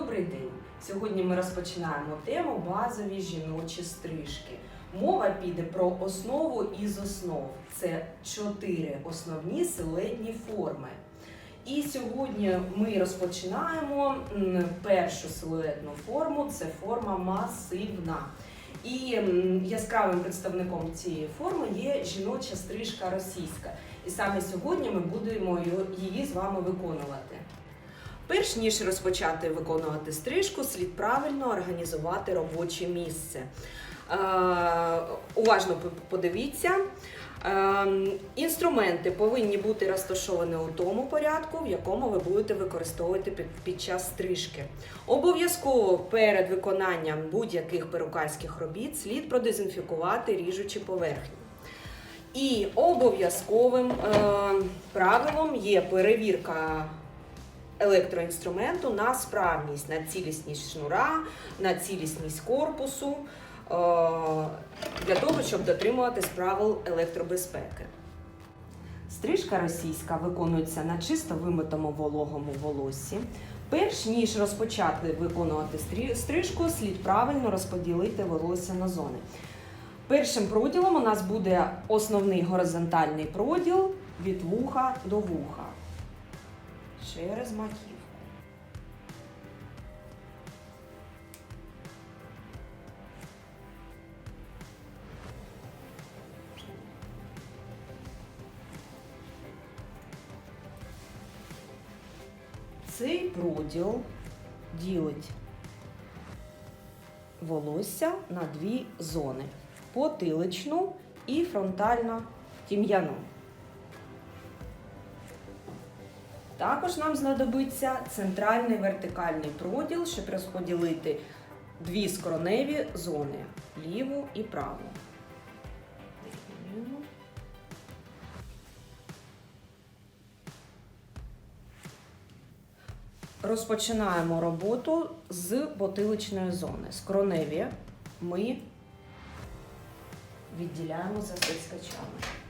Добрий день! Сьогодні ми розпочинаємо тему базові жіночі стрижки. Мова піде про основу із основ. Це чотири основні силуетні форми. І сьогодні ми розпочинаємо першу силуетну форму це форма масивна. І яскравим представником цієї форми є жіноча стрижка російська. І саме сьогодні ми будемо її з вами виконувати. Перш ніж розпочати виконувати стрижку, слід правильно організувати робоче місце. Е, уважно подивіться. Е, інструменти повинні бути розташовані у тому порядку, в якому ви будете використовувати під, час стрижки. Обов'язково перед виконанням будь-яких перукарських робіт слід продезінфікувати ріжучі поверхні. І обов'язковим е, правилом є перевірка електроінструменту на справність, на цілісність шнура, на цілісність корпусу е, для того, щоб дотримуватись правил електробезпеки. Стрижка російська виконується на чисто вимитому вологому волоссі. Перш ніж розпочати виконувати стрижку, слід правильно розподілити волосся на зони. Першим проділом у нас буде основний горизонтальний проділ від вуха до вуха через маківку. Цей проділ ділить волосся на дві зони: потиличну і фронтально тім'яну. Також нам знадобиться центральний вертикальний проділ, щоб розподілити дві скроневі зони ліву і праву. Розпочинаємо роботу з потиличної зони. Скроневі ми відділяємо за стискачами.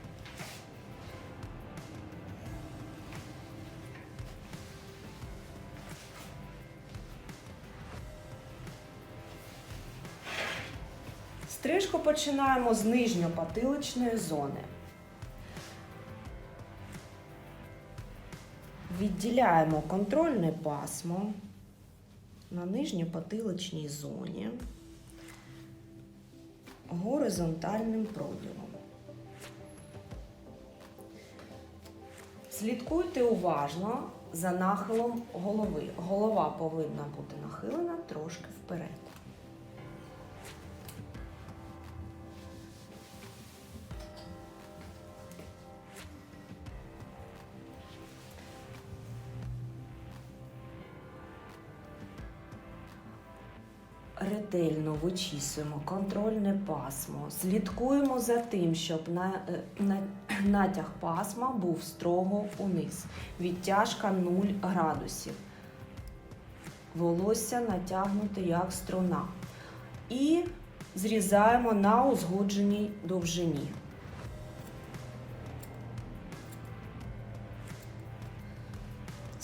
Стрижку починаємо з нижньопотиличної зони. Відділяємо контрольне пасмо на нижньопотиличній зоні горизонтальним проділом. Слідкуйте уважно за нахилом голови. Голова повинна бути нахилена трошки вперед. Ретельно вичісуємо контрольне пасмо, слідкуємо за тим, щоб на, е, на, натяг пасма був строго униз. Відтяжка 0 градусів. Волосся натягнуте як струна. І зрізаємо на узгодженій довжині.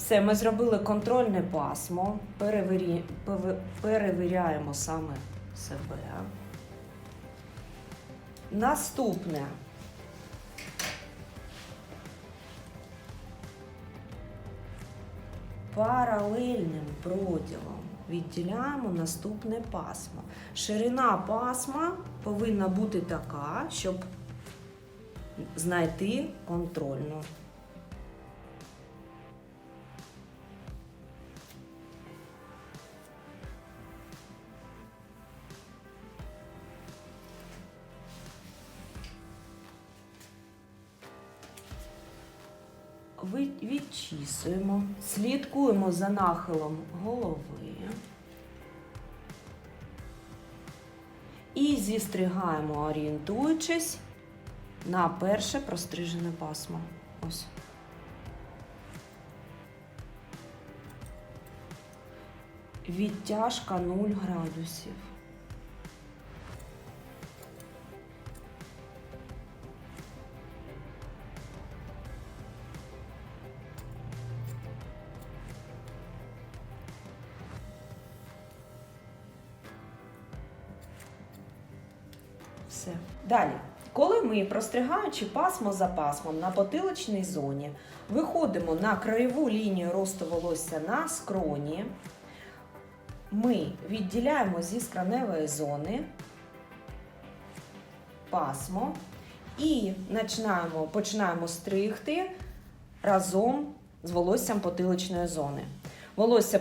Все, ми зробили контрольне пасмо, перевірі... перевіряємо саме себе. Наступне. Паралельним проділом відділяємо наступне пасмо. Ширина пасма повинна бути така, щоб знайти контрольну. Відчісуємо, слідкуємо за нахилом голови і зістригаємо, орієнтуючись на перше прострижене пасмо. Ось. Відтяжка 0 градусів. Все. Далі. Коли ми, простригаючи пасмо за пасмом на потиличній зоні, виходимо на краєву лінію росту волосся на скроні, ми відділяємо зі скроневої зони пасмо і починаємо, починаємо стригти разом з волоссям потиличної зони. Волосся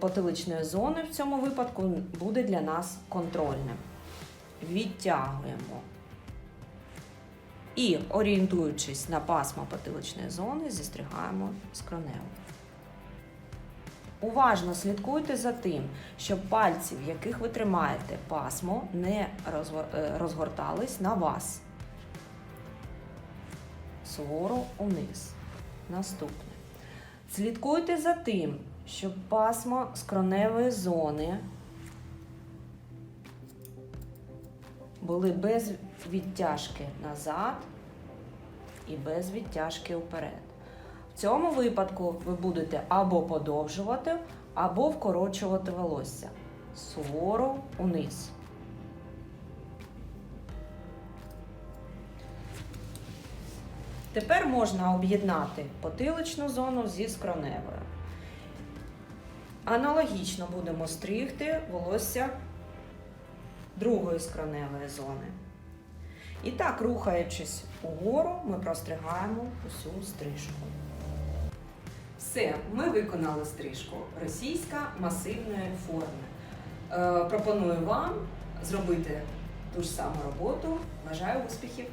потиличної зони в цьому випадку буде для нас контрольним. Відтягуємо. І, орієнтуючись на пасмо потиличної зони, зістригаємо скронево. Уважно слідкуйте за тим, щоб пальці, в яких ви тримаєте пасмо, не е, розгортались на вас. Суворо униз. Наступне. Слідкуйте за тим, щоб пасмо скроневої зони були без відтяжки назад і без відтяжки вперед. В цьому випадку ви будете або подовжувати, або вкорочувати волосся суворо униз. Тепер можна об'єднати потиличну зону зі скроневою. Аналогічно будемо стригти волосся другої скроневої зони. І так, рухаючись угору, ми простригаємо усю стрижку. Все, ми виконали стрижку російська масивної форми. Е, пропоную вам зробити ту ж саму роботу. Бажаю успіхів!